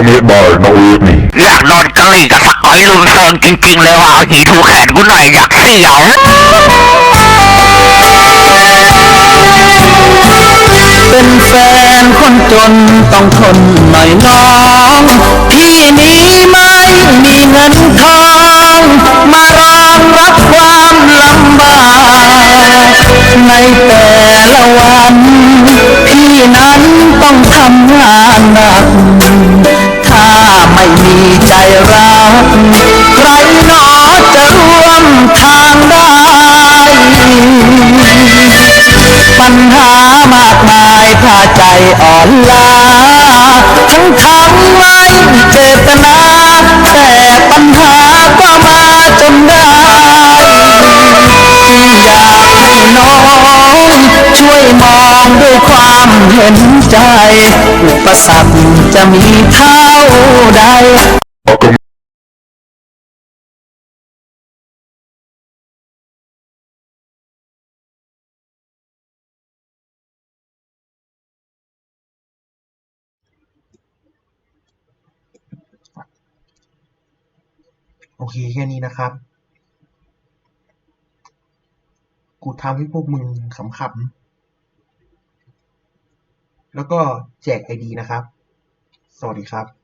commit by no evening. อยากนอนกะหรี่กับสักอ้อยลุงเซิงจริงๆเลยว่ะเอาหีถูแขนกูหน่อยอยากเสียวเป็นแฟนคนจนต้องทนหน่อยน้อง พี่นี้ไม่มีเงินทอง มารองรับความลำบาก ในแต่ละวัน พี่นั้นต้องทำงานหนัก ไม่มีใจรัก ใครหนอจะร่วมทางได้ ปัญหามากมายถ้าใจอ่อนล้าทั้งทั้งไม่เจตนา ความเห็นใจ อุปสรรคจะมีเท่าใดโอเคแค่นี้นะครับ กูทำให้พวกมึงขำๆ แล้วก็แจกไอดีนะครับ สวัสดีครับ